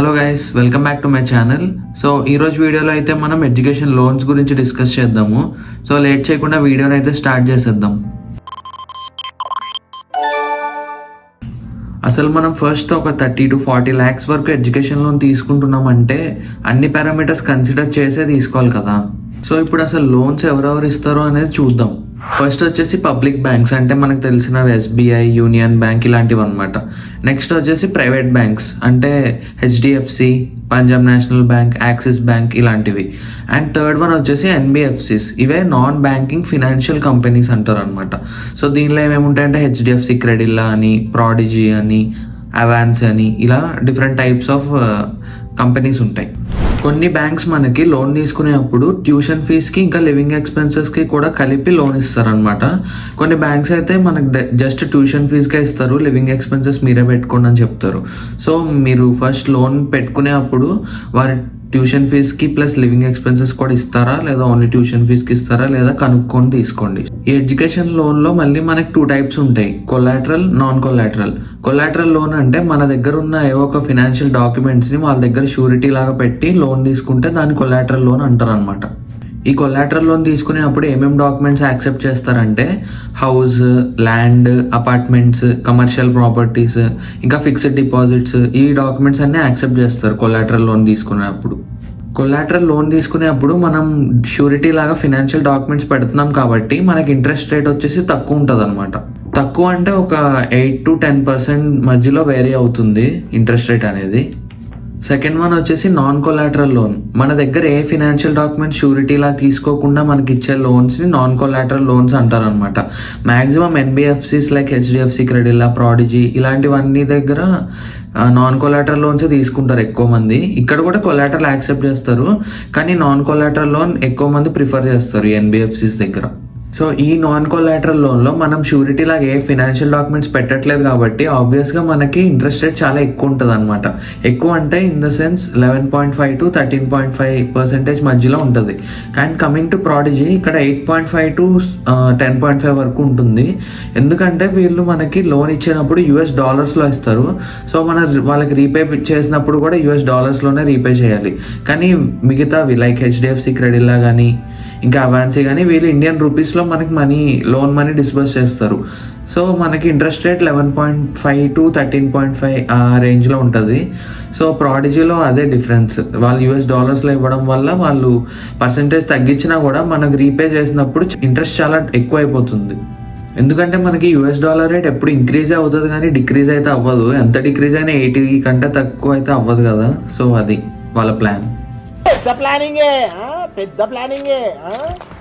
Hello guys welcome back to my channel so ఈరోజు వీడియోలో అయితే మనం ఎడ్యుకేషన్ లోన్స్ గురించి డిస్కస్ చేద్దాము. సో లేట్ చేయకుండా వీడియోని అయితే స్టార్ట్ చేసేద్దాం. అసలు మనం ఫస్ట్ ఒక థర్టీ టు ఫార్టీ ల్యాక్స్ వరకు ఎడ్యుకేషన్ లోన్ తీసుకుంటున్నామంటే అన్ని పారామీటర్స్ కన్సిడర్ చేసే తీసుకోవాలి కదా. సో ఇప్పుడు అసలు లోన్స్ ఎవరెవరు ఇస్తారో అనేది చూద్దాం. ఫస్ట్ వచ్చేసి పబ్లిక్ బ్యాంక్స్ అంటే మనకు తెలిసినవి ఎస్బీఐ యూనియన్ బ్యాంక్ ఇలాంటివి అనమాట నెక్స్ట్ వచ్చేసి ప్రైవేట్ బ్యాంక్స్ అంటే HDFC Punjab National Bank Axis Bank ఇలాంటివి. అండ్ థర్డ్ వన్ వచ్చేసి ఎన్బిఎఫ్సిస్ ఇవే నాన్ బ్యాంకింగ్ ఫినాన్షియల్ కంపెనీస్ అంటారు అనమాట సో దీనిలో ఏమేమి ఉంటాయంటే హెచ్డిఎఫ్సి క్రెడిల్లా అని ప్రాడిజీ అని అవాన్స్ అని ఇలా డిఫరెంట్ టైప్స్ ఆఫ్ కంపెనీస్ ఉంటాయి. కొన్ని బ్యాంక్స్ మనకి లోన్ తీసుకునేటప్పుడు ట్యూషన్ ఫీజ్కి ఇంకా లివింగ్ ఎక్స్పెన్సెస్కి కూడా కలిపి లోన్ ఇస్తారనమాట కొన్ని బ్యాంక్స్ అయితే మనకు జస్ట్ ట్యూషన్ ఫీజ్కే ఇస్తారు లివింగ్ ఎక్స్పెన్సెస్ మీరే పెట్టుకోండి అని చెప్తారు. సో మీరు ఫస్ట్ లోన్ పెట్టుకునే అప్పుడు వారి ట్యూషన్ ఫీజ్కి ప్లస్ లివింగ్ ఎక్స్పెన్సెస్ కూడా ఇస్తారా? లేదా ఓన్లీ ట్యూషన్ ఫీజ్కి ఇస్తారా? లేదా కనుక్కొని తీసుకోండి. ఈ ఎడ్యుకేషన్ లోన్లో మళ్ళీ మనకి టూ టైప్స్ ఉంటాయి. Collateral non collateral collateral loan అంటే మన దగ్గర ఉన్న ఏవో ఒక ఫినాన్షియల్ డాక్యుమెంట్స్ని వాళ్ళ దగ్గర షూరిటీ లాగా పెట్టి లోన్ తీసుకుంటే దాన్ని కొలాటరల్ లోన్ అంటారు అనమాట ఈ కొలాటరల్ లోన్ తీసుకునేటప్పుడు ఏమేమి డాక్యుమెంట్స్ యాక్సెప్ట్ చేస్తారంటే house land apartments commercial properties ఇంకా ఫిక్స్డ్ డిపాజిట్స్ ఈ డాక్యుమెంట్స్ అన్నీ యాక్సెప్ట్ చేస్తారు కొలాటరల్ లోన్ తీసుకునేటప్పుడు కొలాటరల్ లోన్ తీసుకునేటప్పుడు మనం షూరిటీ లాగా ఫినాన్షియల్ డాక్యుమెంట్స్ పెడుతున్నాం కాబట్టి మనకి ఇంట్రెస్ట్ రేట్ వచ్చేసి తక్కువ ఉంటుంది అనమాట తక్కువ అంటే ఒక ఎయిట్ టు టెన్ పర్సెంట్ మధ్యలో వేరీ అవుతుంది ఇంట్రెస్ట్ రేట్ అనేది. సెకండ్ వన్ వచ్చేసి నాన్ కొలాటరల్ లోన్ మన దగ్గర ఏ ఫినాన్షియల్ డాక్యుమెంట్ షూరిటీ లా తీసుకోకుండా మనకి ఇచ్చే లోన్స్ని నాన్ కొలాటరల్ లోన్స్ అంటారు అనమాట maximum NBFCs like HDFC Credila Prodigy ఇలాంటివన్నీ దగ్గర నాన్ కొలాటరల్ లోన్స్ తీసుకుంటారు ఎక్కువ మంది. ఇక్కడ కూడా కొలాటరల్ యాక్సెప్ట్ చేస్తారు కానీ నాన్ కొలాటరల్ లోన్ ఎక్కువ మంది ప్రిఫర్ చేస్తారు ఎన్బిఎఫ్సిస్ దగ్గర. సో ఈ నాన్ కొలాటరల్ లోన్లో మనం షూరిటీ లాగా ఏ ఫినాన్షియల్ డాక్యుమెంట్స్ పెట్టట్లేదు కాబట్టి ఆబ్వియస్గా మనకి ఇంట్రెస్ట్ రేట్ చాలా ఎక్కువ ఉంటుంది అనమాట ఎక్కువ అంటే in the sense eleven point five to thirteen point five percentage మధ్యలో ఉంటుంది. అండ్ కమింగ్ టు ప్రాడిజీ ఇక్కడ eight point five to ten point five వరకు ఉంటుంది. ఎందుకంటే వీళ్ళు మనకి లోన్ ఇచ్చినప్పుడు యూఎస్ డాలర్స్లో ఇస్తారు. సో మన వాళ్ళకి రీపే చేసినప్పుడు కూడా యూఎస్ డాలర్స్లోనే రీపే చేయాలి. కానీ మిగతావి లైక్ హెచ్డిఎఫ్సి క్రెడిట్లా కానీ ఇంకా అవాన్సీ కానీ వీళ్ళు ఇండియన్ రూపీస్లో మనకి మనీ లోన్ మనీ డిస్బర్స్ చేస్తారు. సో మనకి interest rate eleven point five to thirteen point five ఆ రేంజ్లో ఉంటుంది. సో ప్రాడిజీలో అదే డిఫరెన్స్ వాళ్ళు యూఎస్ డాలర్స్లో ఇవ్వడం వల్ల వాళ్ళు పర్సంటేజ్ తగ్గించినా కూడా మనకు రీపే చేసినప్పుడు ఇంట్రెస్ట్ చాలా ఎక్కువ అయిపోతుంది ఎందుకంటే మనకి యూఎస్ డాలర్ రేట్ ఎప్పుడు ఇంక్రీజ్ అవుతుంది కానీ డిక్రీజ్ అయితే అవ్వదు. ఎంత డిక్రీజ్ అయినా ఎయిటీ కంటే తక్కువ అయితే అవ్వదు కదా. సో అది వాళ్ళ ప్లాన్ పెద్ద ప్లానింగే పెద్ద ప్లానింగే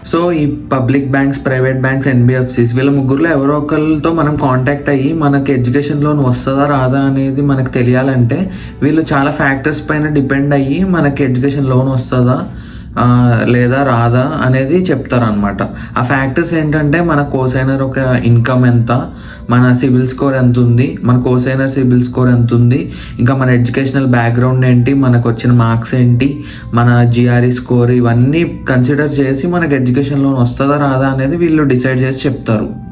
సో ఈ public banks private banks NBFCs వీళ్ళ ముగ్గురులో ఎవరో ఒకరితో మనం కాంటాక్ట్ అయ్యి మనకి ఎడ్యుకేషన్ లోన్ వస్తుందా రాదా అనేది మనకు తెలియాలంటే వీళ్ళు చాలా ఫ్యాక్టర్స్ పైన డిపెండ్ అయ్యి మనకి ఎడ్యుకేషన్ లోన్ వస్తుందా లేదా రాదా అనేది చెప్తారనమాట ఆ ఫ్యాక్టర్స్ ఏంటంటే మన కోసైనర్ ఒక ఇన్కమ్ ఎంత మన సిబిల్ స్కోర్ ఎంత ఉంది మన కోసైనర్ సిబిల్ స్కోర్ ఎంత ఉంది ఇంకా మన ఎడ్యుకేషనల్ బ్యాక్గ్రౌండ్ ఏంటి మనకు వచ్చిన మార్క్స్ ఏంటి మన జిఆర్ఈ స్కోర్ ఇవన్నీ కన్సిడర్ చేసి మనకు ఎడ్యుకేషన్ లోన్ వస్తుందా రాదా అనేది వీళ్ళు డిసైడ్ చేసి చెప్తారు.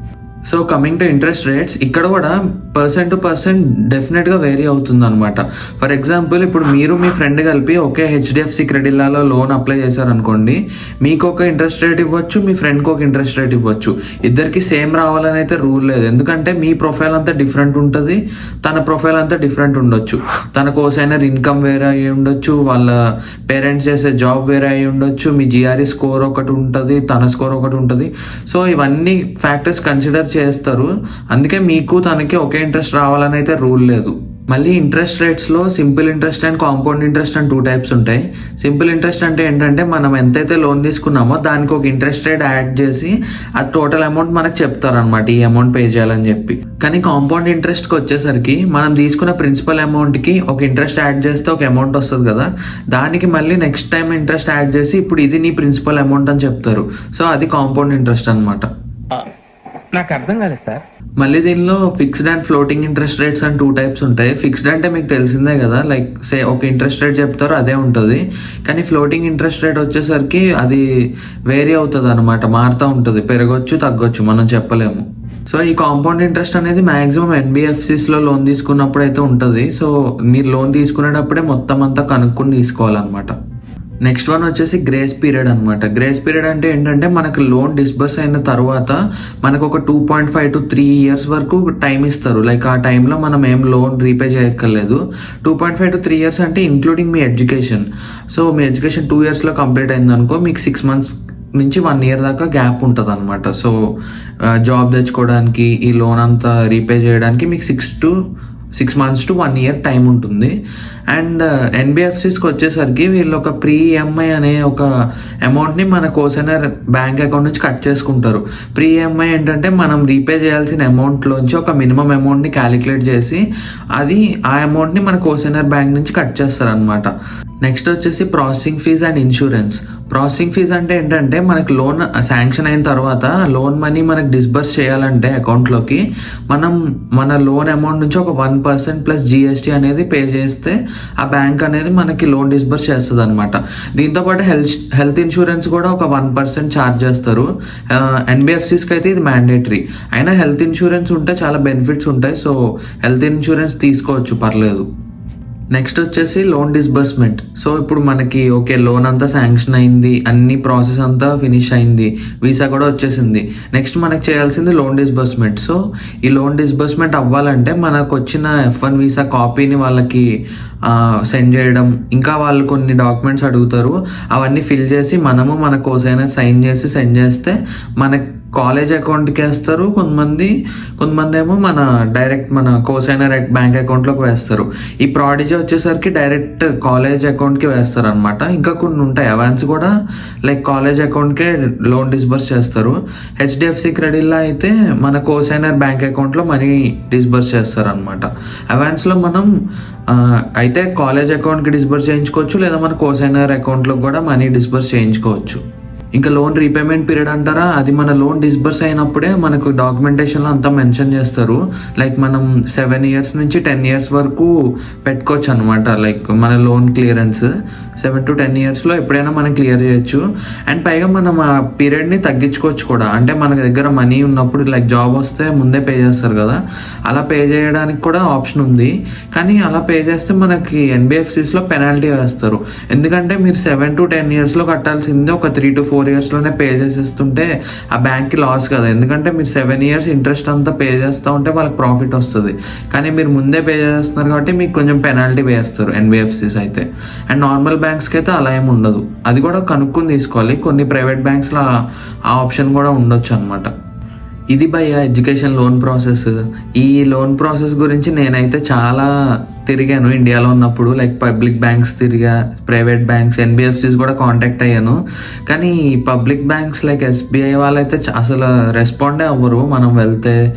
So coming to interest rates ఇక్కడ కూడా పర్సెంట్ టు పర్సెంట్ డెఫినెట్గా వేరీ అవుతుంది అనమాట ఫర్ ఎగ్జాంపుల్ ఇప్పుడు మీరు మీ ఫ్రెండ్ కలిపి ఒకే హెచ్డిఎఫ్సి క్రెడిల్లాలో లోన్ అప్లై చేశారనుకోండి మీకు ఒక ఇంట్రెస్ట్ రేట్ ఇవ్వచ్చు మీ ఫ్రెండ్కి ఒక ఇంట్రెస్ట్ రేట్ ఇవ్వచ్చు. ఇద్దరికి సేమ్ రావాలని అయితే రూల్ లేదు. ఎందుకంటే మీ ప్రొఫైల్ అంతా డిఫరెంట్ ఉంటుంది తన ప్రొఫైల్ అంతా డిఫరెంట్ ఉండొచ్చు. తన కోసైనర్ ఇన్కమ్ వేరే అయి ఉండొచ్చు వాళ్ళ పేరెంట్స్ చేసే జాబ్ వేరే అయి ఉండొచ్చు మీ జిఆర్ఈ స్కోర్ ఒకటి ఉంటుంది తన స్కోర్ ఒకటి ఉంటుంది. సో ఇవన్నీ ఫ్యాక్టర్స్ కన్సిడర్ చేస్తారు. అందుకే మీకు తనకి ఒకే ఇంట్రెస్ట్ రావాలని అయితే రూల్ లేదు. మళ్ళీ interest రేట్స్లో simple interest and compound interest and two types ఉంటాయి. సింపుల్ ఇంట్రెస్ట్ అంటే ఏంటంటే మనం ఎంతైతే లోన్ తీసుకున్నామో దానికి ఒక ఇంట్రెస్ట్ రేట్ యాడ్ చేసి ఆ టోటల్ అమౌంట్ మనకు చెప్తారనమాట ఈ అమౌంట్ పే చేయాలని చెప్పి. కానీ కాంపౌండ్ ఇంట్రెస్ట్కి వచ్చేసరికి మనం తీసుకున్న ప్రిన్సిపల్ అమౌంట్కి ఒక ఇంట్రెస్ట్ యాడ్ చేస్తే ఒక అమౌంట్ వస్తుంది కదా. దానికి మళ్ళీ నెక్స్ట్ టైం ఇంట్రెస్ట్ యాడ్ చేసి ఇప్పుడు ఇది నీ ప్రిన్సిపల్ అమౌంట్ అని చెప్తారు. సో అది కాంపౌండ్ ఇంట్రెస్ట్ అనమాట నాకు అర్థం కాలేదు సార్. మళ్ళీ దీనిలో fixed and floating interest rates అని టూ టైప్స్ ఉంటాయి. ఫిక్స్డ్ అంటే మీకు తెలిసిందే కదా లైక్ సే ఒక ఇంట్రెస్ట్ రేట్ చెప్తారో అదే ఉంటుంది. కానీ ఫ్లోటింగ్ ఇంట్రెస్ట్ రేట్ వచ్చేసరికి అది వేరీ అవుతుంది అనమాట మారుతూ ఉంటుంది. పెరగొచ్చు తగ్గొచ్చు మనం చెప్పలేము. సో ఈ కాంపౌండ్ ఇంట్రెస్ట్ అనేది మాక్సిమం ఎన్బిఎఫ్సిస్లో లోన్ తీసుకున్నప్పుడు అయితే ఉంటుంది. సో మీరు లోన్ తీసుకునేటప్పుడే మొత్తం అంతా కనుక్కొని తీసుకోవాలన్నమాట. నెక్స్ట్ వన్ వచ్చేసి గ్రేస్ పీరియడ్ అనమాట గ్రేస్ పీరియడ్ అంటే ఏంటంటే మనకు లోన్ డిస్బర్స్ అయిన తర్వాత మనకు ఒక two point five to three years వరకు టైం ఇస్తారు. లైక్ ఆ టైంలో మనం ఏం లోన్ రీపే చేయక్కర్లేదు. Two point five to three years అంటే ఇంక్లూడింగ్ మీ ఎడ్యుకేషన్ సో మీ ఎడ్యుకేషన్ టూ ఇయర్స్లో కంప్లీట్ అయింది అనుకో మీకు సిక్స్ మంత్స్ నుంచి వన్ ఇయర్ దాకా గ్యాప్ ఉంటుంది అనమాట సో జాబ్ తెచ్చుకోవడానికి ఈ లోన్ అంతా రీపే చేయడానికి మీకు six to six months to one year time ఉంటుంది. అండ్ ఎన్బిఎఫ్సిస్కి uh, వచ్చేసరికి వీళ్ళు ఒక ప్రీ ఈఎంఐ అనే ఒక అమౌంట్ని మన కోసైనర్ బ్యాంక్ అకౌంట్ నుంచి కట్ చేసుకుంటారు. ప్రీ ఈఎంఐ ఏంటంటే మనం రీపే చేయాల్సిన అమౌంట్లోంచి ఒక మినిమం అమౌంట్ని క్యాలిక్యులేట్ చేసి అది ఆ అమౌంట్ని మన కోసైనర్ బ్యాంక్ నుంచి కట్ చేస్తారనమాట నెక్స్ట్ వచ్చేసి processing fee and insurance processing fee అంటే ఏంటంటే మనకి లోన్ శాంక్షన్ అయిన తర్వాత లోన్ మనీ మనకి డిస్బర్స్ చేయాలంటే అకౌంట్లోకి మనం మన లోన్ అమౌంట్ నుంచి ఒక వన్ పర్సెంట్ ప్లస్ జిఎస్టీ అనేది పే చేస్తే ఆ బ్యాంక్ అనేది మనకి లోన్ డిస్బర్స్ చేస్తుంది అనమాట దీంతోపాటు హెల్త్ హెల్త్ ఇన్సూరెన్స్ కూడా ఒక వన్ పర్సెంట్ ఛార్జ్ చేస్తారు. ఎన్బిఎఫ్సిస్కి అయితే ఇది మ్యాండేటరీ. అయినా హెల్త్ ఇన్సూరెన్స్ ఉంటే చాలా బెనిఫిట్స్ ఉంటాయి. సో హెల్త్ ఇన్సూరెన్స్ తీసుకోవచ్చు పర్లేదు. నెక్స్ట్ వచ్చేసి లోన్ డిస్బర్స్మెంట్ సో ఇప్పుడు మనకి ఓకే లోన్ అంతా శాంక్షన్ అయింది అన్ని ప్రాసెస్ అంతా ఫినిష్ అయింది వీసా కూడా వచ్చేసింది. నెక్స్ట్ మనకి చేయాల్సింది లోన్ డిస్బర్స్మెంట్ సో ఈ లోన్ డిస్బర్స్మెంట్ అవ్వాలంటే మనకు వచ్చిన ఎఫ్ వన్ వీసా కాపీని వాళ్ళకి సెండ్ చేయడం ఇంకా వాళ్ళు కొన్ని డాక్యుమెంట్స్ అడుగుతారు అవన్నీ ఫిల్ చేసి మనము మన కోసైనా సైన్ చేసి సెండ్ చేస్తే మనకి కాలేజ్ అకౌంట్కి వేస్తారు. కొంతమంది కొంతమంది ఏమో మన డైరెక్ట్ మన కోసైనర్ బ్యాంక్ అకౌంట్లోకి వేస్తారు. ఈ ప్రాడిజీ వచ్చేసరికి డైరెక్ట్ కాలేజ్ అకౌంట్కి వేస్తారు అనమాట ఇంకా కొన్ని ఉంటాయి. అవాన్స్ కూడా లైక్ కాలేజ్ అకౌంట్కే లోన్ డిస్బర్స్ చేస్తారు. హెచ్డిఎఫ్సి క్రెడిట్లో అయితే మన కోసైనర్ బ్యాంక్ అకౌంట్లో మనీ డిస్బర్స్ చేస్తారు అనమాట అవాన్స్లో మనం అయితే కాలేజ్ అకౌంట్కి డిస్బర్స్ చేయించుకోవచ్చు. లేదా మన కోసైనర్ అకౌంట్లో కూడా మనీ డిస్బర్స్ చేయించుకోవచ్చు. ఇంకా లోన్ రీపేమెంట్ పీరియడ్ అంటారా? అది మన లోన్ డిస్బర్స్ అయినప్పుడే మనకు డాక్యుమెంటేషన్లో అంతా మెన్షన్ చేస్తారు. లైక్ మనం సెవెన్ ఇయర్స్ నుంచి టెన్ ఇయర్స్ వరకు పెట్టుకోవచ్చు అనమాట లైక్ మన loan clearance seven to ten ఇయర్స్లో ఎప్పుడైనా మనం క్లియర్ చేయొచ్చు. అండ్ పైగా మనం ఆ పీరియడ్ని తగ్గించుకోవచ్చు కూడా. అంటే మన దగ్గర మనీ ఉన్నప్పుడు లైక్ జాబ్ వస్తే ముందే పే చేస్తారు కదా. అలా పే చేయడానికి కూడా ఆప్షన్ ఉంది. కానీ అలా పే చేస్తే మనకి ఎన్బిఎఫ్సిస్లో పెనాల్టీ వేస్తారు. ఎందుకంటే మీరు సెవెన్ టు టెన్ ఇయర్స్లో కట్టాల్సిందే ఒక త్రీ టు ఫోర్ ఇయర్స్లోనే పే చేసేస్తుంటే ఆ బ్యాంక్కి లాస్ కదా. ఎందుకంటే మీరు సెవెన్ ఇయర్స్ ఇంట్రెస్ట్ అంతా పే చేస్తూ ఉంటే వాళ్ళకి ప్రాఫిట్ వస్తుంది. కానీ మీరు ముందే పే చేస్తున్నారు కాబట్టి మీకు కొంచెం పెనాల్టీ వేస్తారు ఎన్బిఎఫ్సిస్ అయితే. అండ్ నార్మల్ బ్యాంక్ బ్యాంక్స్కి అయితే అలా ఏమి ఉండదు. అది కూడా కనుక్కొని తీసుకోవాలి. కొన్ని ప్రైవేట్ బ్యాంక్స్లో ఆ- ఆప్షన్ కూడా ఉండొచ్చు అనమాట ఇది భయ ఎడ్యుకేషన్ లోన్ ప్రాసెస్. ఈ లోన్ ప్రాసెస్ గురించి నేనైతే చాలా తిరిగాను ఇండియాలో ఉన్నప్పుడు లైక్ పబ్లిక్ బ్యాంక్స్ తిరిగా ప్రైవేట్ బ్యాంక్స్ ఎన్బిఎఫ్సిస్ కూడా కాంటాక్ట్ అయ్యాను. కానీ పబ్లిక్ బ్యాంక్స్ లైక్ ఎస్బీఐ వాళ్ళైతే అసలు రెస్పాండే అవ్వరు. మనం వెళ్తే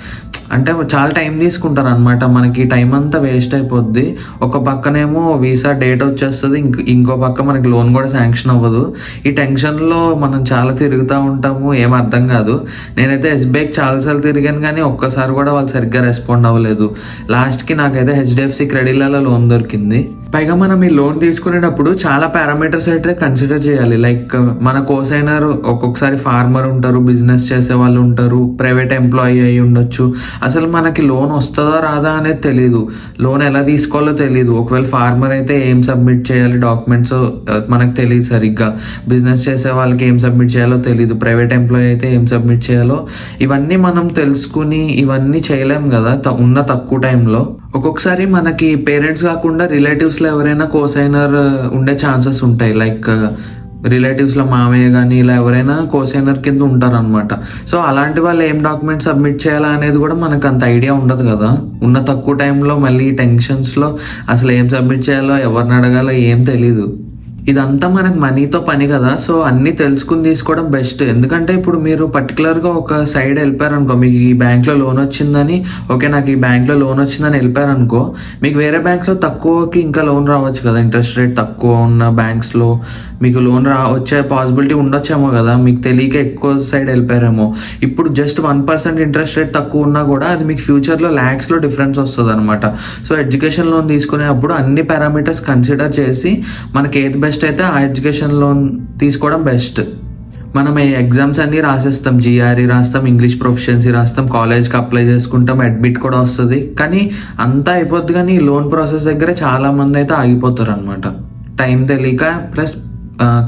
అంటే చాలా టైం తీసుకుంటారు అనమాట మనకి టైం అంతా వేస్ట్ అయిపోద్ది. ఒక పక్కనేమో వీసా డేట్ వచ్చేస్తుంది. ఇంక ఇంకో పక్క మనకి లోన్ కూడా శాంక్షన్ అవ్వదు. ఈ టెన్షన్లో మనం చాలా తిరుగుతూ ఉంటాము. ఏం అర్థం కాదు. నేనైతే ఎస్బీఐకి చాలాసార్లు తిరిగాను కానీ ఒక్కసారి కూడా వాళ్ళు సరిగ్గా రెస్పాండ్ అవ్వలేదు. లాస్ట్కి నాకైతే హెచ్డిఎఫ్సి క్రెడిట్ జిల్లాలలో దొరికింది పైగా మనం ఈ లోన్ తీసుకునేటప్పుడు చాలా పారామీటర్స్ అయితే కన్సిడర్ చేయాలి. లైక్ మన కోసైనర్ ఒక్కొక్కసారి ఫార్మర్ ఉంటారు బిజినెస్ చేసే వాళ్ళు ఉంటారు ప్రైవేట్ ఎంప్లాయీ అయి ఉండొచ్చు. అసలు మనకి లోన్ వస్తుందా రాదా అనేది తెలియదు లోన్ ఎలా తీసుకోవాలో తెలియదు ఒకవేళ ఫార్మర్ అయితే ఏం సబ్మిట్ చేయాలి డాక్యుమెంట్స్ మనకు తెలియదు సరిగ్గా. బిజినెస్ చేసే వాళ్ళకి ఏం సబ్మిట్ చేయాలో తెలియదు ప్రైవేట్ ఎంప్లాయీ అయితే ఏం సబ్మిట్ చేయాలో ఇవన్నీ మనం తెలుసుకుని ఇవన్నీ చేయలేం కదా త- ఉన్న తక్కువ టైంలో. ఒక్కొక్కసారి మనకి పేరెంట్స్ కాకుండా రిలేటివ్స్ రిలేటివ్స్లో ఎవరైనా కోసైనర్ ఉండే ఛాన్సెస్ ఉంటాయి. లైక్ రిలేటివ్స్లో మామయ్య కానీ ఇలా ఎవరైనా కోసైనర్ కింద ఉంటారనమాట సో అలాంటి వాళ్ళు ఏం డాక్యుమెంట్ సబ్మిట్ చేయాలా అనేది కూడా మనకు అంత ఐడియా ఉండదు కదా. ఉన్న తక్కువ టైంలో మళ్ళీ టెన్షన్స్లో అసలు ఏం సబ్మిట్ చేయాలో ఎవరిని అడగాలో ఏం తెలీదు. ఇదంతా మనకు మనీతో పని కదా సో అన్నీ తెలుసుకుని తీసుకోవడం బెస్ట్ ఎందుకంటే ఇప్పుడు మీరు పర్టికులర్గా ఒక సైడ్ వెళ్ళిపోయారనుకో మీకు ఈ బ్యాంక్లో లోన్ వచ్చిందని ఓకే నాకు ఈ బ్యాంక్లో లోన్ వచ్చిందని వెళ్ళిపోయారనుకో మీకు వేరే బ్యాంక్స్లో తక్కువకి ఇంకా లోన్ రావచ్చు కదా ఇంట్రెస్ట్ రేట్ తక్కువ ఉన్న బ్యాంక్స్లో మీకు లోన్ రా వచ్చే పాసిబిలిటీ ఉండొచ్చేమో కదా. మీకు తెలియక ఎక్కువ సైడ్ వెళ్ళిపోయారేమో. ఇప్పుడు just one percent interest rate తక్కువ ఉన్నా కూడా అది మీకు ఫ్యూచర్లో ల్యాక్స్లో డిఫరెన్స్ వస్తుంది అనమాట సో ఎడ్యుకేషన్ లోన్ తీసుకునేటప్పుడు అన్ని పారామీటర్స్ కన్సిడర్ చేసి మనకి ఏది బెస్ట్ అయితే ఆ ఎడ్యుకేషన్ లోన్ తీసుకోవడం బెస్ట్ మనం ఈ ఎగ్జామ్స్ అన్నీ రాసేస్తాం. జీఆర్ఈ రాస్తాం ఇంగ్లీష్ ప్రొఫిషియన్సీ రాస్తాం కాలేజ్కి అప్లై చేసుకుంటాం అడ్మిట్ కూడా వస్తుంది. కానీ అంతా అయిపోద్ది కానీ లోన్ ప్రాసెస్ దగ్గర చాలా మంది అయితే ఆగిపోతారు అనమాట టైం తెలియక ప్లస్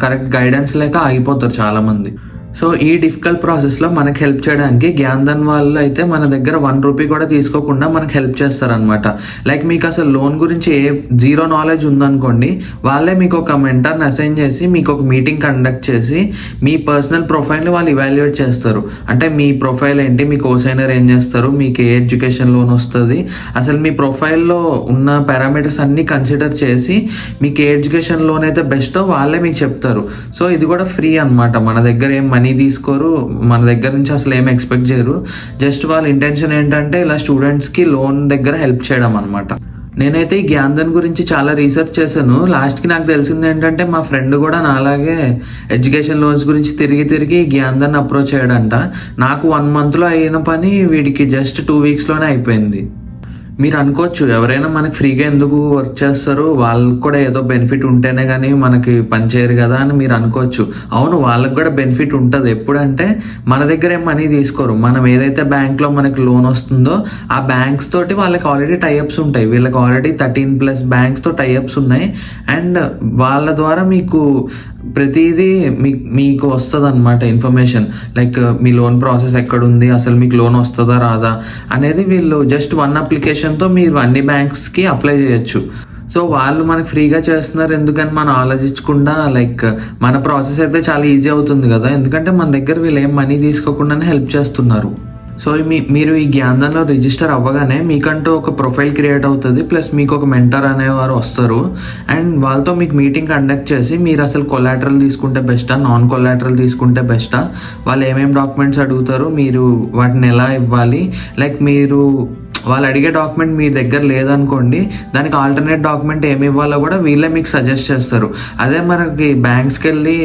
కరెక్ట్ గైడెన్స్ లేక ఆగిపోతారు చాలా మంది సో ఈ డిఫికల్ట్ ప్రాసెస్లో మనకి హెల్ప్ చేయడానికి జ్ఞాన్ధన్ వాళ్ళు అయితే మన దగ్గర వన్ రూపీ కూడా తీసుకోకుండా మనకి హెల్ప్ చేస్తారనమాట లైక్ మీకు అసలు లోన్ గురించి ఏ జీరో నాలెడ్జ్ ఉందనుకోండి వాళ్ళే మీకు ఒక మెంటర్ని అసైన్ చేసి మీకు ఒక మీటింగ్ కండక్ట్ చేసి మీ పర్సనల్ ప్రొఫైల్ని వాళ్ళు ఇవాల్యుయేట్ చేస్తారు. అంటే మీ ప్రొఫైల్ ఏంటి మీ కోసైనర్ ఏం చేస్తారు మీకు ఏ ఎడ్యుకేషన్ లోన్ వస్తుంది అసలు మీ ప్రొఫైల్లో ఉన్న పారామీటర్స్ అన్నీ కన్సిడర్ చేసి మీకు ఏ ఎడ్యుకేషన్ లోన్ అయితే బెస్టో వాళ్ళే మీకు చెప్తారు. సో ఇది కూడా ఫ్రీ అన్నమాట. మన దగ్గర ఏం మనీ తీసుకోరు. మన దగ్గర నుంచి అసలు ఏం ఎక్స్పెక్ట్ చేయరు. జస్ట్ వాళ్ళ ఇంటెన్షన్ ఏంటంటే ఇలా స్టూడెంట్స్కి లోన్ దగ్గర హెల్ప్ చేయడం అనమాట నేనైతే ఈ జ్ఞాన్ధన్ గురించి చాలా రీసెర్చ్ చేశాను. లాస్ట్కి నాకు తెలిసింది ఏంటంటే మా ఫ్రెండ్ కూడా నాలాగే ఎడ్యుకేషన్ లోన్స్ గురించి తిరిగి తిరిగి జ్ఞాన్ధన్ అప్రోచ్ అయ్యాడంట నాకు వన్ మంత్లో అయిన పని వీడికి జస్ట్ టూ వీక్స్లోనే అయిపోయింది. మీరు అనుకోవచ్చు ఎవరైనా మనకి ఫ్రీగా ఎందుకు వర్క్ చేస్తారు వాళ్ళకి కూడా ఏదో బెనిఫిట్ ఉంటేనే కానీ మనకి పనిచేయరు కదా అని మీరు అనుకోవచ్చు. అవును వాళ్ళకి కూడా బెనిఫిట్ ఉంటుంది. ఎప్పుడంటే మన దగ్గర ఏం మనీ తీసుకోరు. మనం ఏదైతే బ్యాంక్లో మనకి లోన్ వస్తుందో ఆ బ్యాంక్స్ తోటి వాళ్ళకి ఆల్రెడీ టైఅప్స్ ఉంటాయి. వీళ్ళకి ఆల్రెడీ థర్టీన్ ప్లస్ బ్యాంక్స్తో టైఅప్స్ ఉన్నాయి. అండ్ వాళ్ళ ద్వారా మీకు ప్రతిదీ మీ మీకు వస్తుంది అనమాట ఇన్ఫర్మేషన్ లైక్ మీ లోన్ ప్రాసెస్ ఎక్కడుంది అసలు మీకు లోన్ వస్తుందా రాదా అనేది వీళ్ళు జస్ట్ వన్ అప్లికేషన్తో మీరు అన్ని బ్యాంక్స్కి అప్లై చేయొచ్చు. సో వాళ్ళు మనకు ఫ్రీగా చేస్తున్నారు ఎందుకని మనం ఆలోచించకుండా లైక్ మన ప్రాసెస్ అయితే చాలా ఈజీ అవుతుంది కదా. ఎందుకంటే మన దగ్గర వీళ్ళు ఏం మనీ తీసుకోకుండానే హెల్ప్ చేస్తున్నారు. సో మీ మీరు ఈ జ్ఞానంలో రిజిస్టర్ అవ్వగానే మీకంటూ ఒక ప్రొఫైల్ క్రియేట్ అవుతుంది ప్లస్ మీకు ఒక మెంటర్ అనేవారు వస్తారు. అండ్ వాళ్ళతో మీకు మీటింగ్ కండక్ట్ చేసి మీరు అసలు కొలాటరల్ తీసుకుంటే బెస్టా నాన్ కొలాటరల్ తీసుకుంటే బెస్టా వాళ్ళు ఏమేమి డాక్యుమెంట్స్ అడుగుతారు మీరు వాటిని ఎలా ఇవ్వాలి? లైక్ మీరు వాళ్ళు అడిగే డాక్యుమెంట్ మీ దగ్గర లేదనుకోండి దానికి ఆల్టర్నేట్ డాక్యుమెంట్ ఏమి ఇవ్వాలో కూడా వీళ్ళే మీకు సజెస్ట్ చేస్తారు. అదే మనకి బ్యాంక్స్కి వెళ్ళి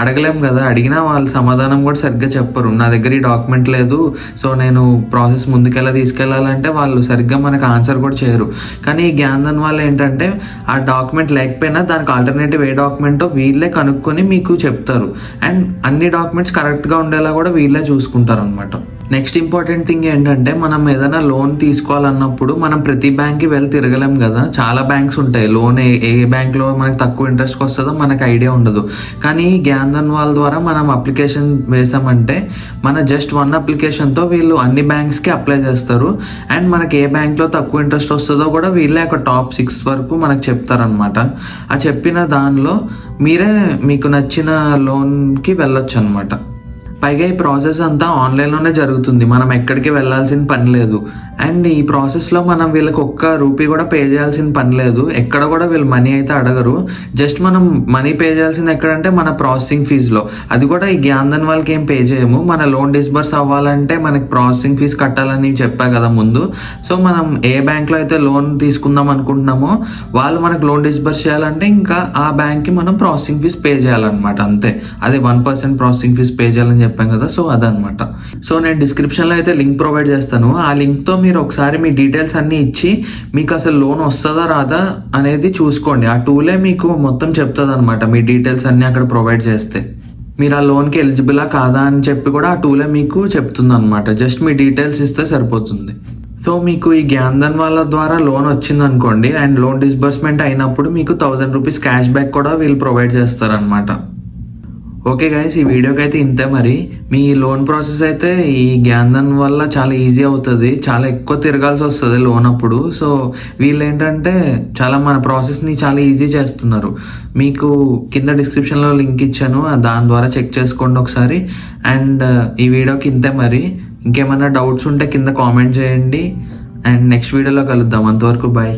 అడగలేం కదా అడిగినా వాళ్ళు సమాధానం కూడా సరిగ్గా చెప్పరు. నా దగ్గర ఈ డాక్యుమెంట్ లేదు సో నేను ప్రాసెస్ ముందుకెలా తీసుకెళ్ళాలంటే వాళ్ళు సరిగ్గా మనకు ఆన్సర్ కూడా చేయరు. కానీ ఈ జ్ఞానం వాళ్ళు ఏంటంటే ఆ డాక్యుమెంట్ లేకపోయినా దానికి ఆల్టర్నేటివ్ ఏ డాక్యుమెంటో వీళ్ళే కనుక్కొని మీకు చెప్తారు. అండ్ అన్ని డాక్యుమెంట్స్ కరెక్ట్గా ఉండేలా కూడా వీళ్ళే చూసుకుంటారు అనమాట నెక్స్ట్ ఇంపార్టెంట్ థింగ్ ఏంటంటే మనం ఏదైనా లోన్ తీసుకోవాలన్నప్పుడు మనం ప్రతి బ్యాంక్కి వెళ్ళి తిరగలేం కదా. చాలా బ్యాంక్స్ ఉంటాయి. లోన్ ఏ ఏ బ్యాంక్లో మనకి తక్కువ ఇంట్రెస్ట్కి వస్తుందో మనకు ఐడియా ఉండదు. కానీ జ్ఞాన్ధన్ వాళ్ళ ద్వారా మనం అప్లికేషన్ వేసామంటే మన జస్ట్ వన్ అప్లికేషన్తో వీళ్ళు అన్ని బ్యాంక్స్కి అప్లై చేస్తారు. అండ్ మనకి ఏ బ్యాంక్లో తక్కువ ఇంట్రెస్ట్ వస్తుందో కూడా వీళ్ళే ఒక టాప్ సిక్స్ వరకు మనకు చెప్తారనమాట ఆ చెప్పిన దానిలో మీరే మీకు నచ్చిన లోన్కి వెళ్ళొచ్చు అనమాట పైగా ఈ ప్రాసెస్ అంతా ఆన్లైన్లోనే జరుగుతుంది. మనం ఎక్కడికి వెళ్ళాల్సిన పని లేదు. అండ్ ఈ ప్రాసెస్లో మనం వీళ్ళకి ఒక్క రూపీ కూడా పే చేయాల్సిన పని లేదు. ఎక్కడ కూడా వీళ్ళు మనీ అయితే అడగరు. జస్ట్ మనం మనీ పే చేయాల్సింది ఎక్కడంటే మన ప్రాసెసింగ్ ఫీజులో అది కూడా ఈ జ్ఞాన్ధన్ వాళ్ళకి ఏం పే చేయము. మన లోన్ డిస్బర్స్ అవ్వాలంటే మనకి ప్రాసెసింగ్ ఫీజు కట్టాలని చెప్పా కదా ముందు. సో మనం ఏ బ్యాంక్లో అయితే లోన్ తీసుకుందాం అనుకుంటున్నామో వాళ్ళు మనకు లోన్ డిస్బర్స్ చేయాలంటే ఇంకా ఆ బ్యాంక్కి మనం ప్రాసెసింగ్ ఫీజు పే చేయాలన్నమాట. అంతే. అదే one percent processing fee pay చేయాలని చెప్పాం కదా. సో అదనమాట సో నేను డిస్క్రిప్షన్లో అయితే లింక్ ప్రొవైడ్ చేస్తాను. ఆ లింక్తో మీరు ఒకసారి మీ డీటెయిల్స్ అన్నీ ఇచ్చి మీకు అసలు లోన్ వస్తుందా రాదా అనేది చూసుకోండి. ఆ టూలే మీకు మొత్తం చెప్తుంది అనమాట మీ డీటెయిల్స్ అన్నీ అక్కడ ప్రొవైడ్ చేస్తే. మీరు ఆ లోన్కి ఎలిజిబులా కాదా అని చెప్పి కూడా ఆ టూలే మీకు చెప్తుంది అనమాట జస్ట్ మీ డీటెయిల్స్ ఇస్తే సరిపోతుంది. సో మీకు ఈ జ్ఞాన్ధన్ వాళ్ళ ద్వారా లోన్ వచ్చింది అనుకోండి అండ్ లోన్ డిస్బర్స్మెంట్ అయినప్పుడు మీకు థౌజండ్ రూపీస్ క్యాష్ బ్యాక్ కూడా వీళ్ళు ప్రొవైడ్ చేస్తారనమాట ఓకే గైస్ ఈ వీడియోకి అయితే ఇంతే మరి. మీ లోన్ ప్రాసెస్ అయితే ఈ జ్ఞానం వల్ల చాలా ఈజీ అవుతుంది. చాలా ఎక్కువ తిరగాల్సి వస్తుంది లోన్ అప్పుడు. సో వీళ్ళు ఏంటంటే చాలా మన ప్రాసెస్ని చాలా ఈజీ చేస్తున్నారు. మీకు కింద డిస్క్రిప్షన్లో లింక్ ఇచ్చాను. దాని ద్వారా చెక్ చేసుకోండి ఒకసారి. అండ్ uh, ఈ వీడియోకి ఇంతే మరి. ఇంకేమైనా డౌట్స్ ఉంటే కింద కామెంట్ చేయండి. అండ్ నెక్స్ట్ వీడియోలో కలుద్దాం. అంతవరకు బాయ్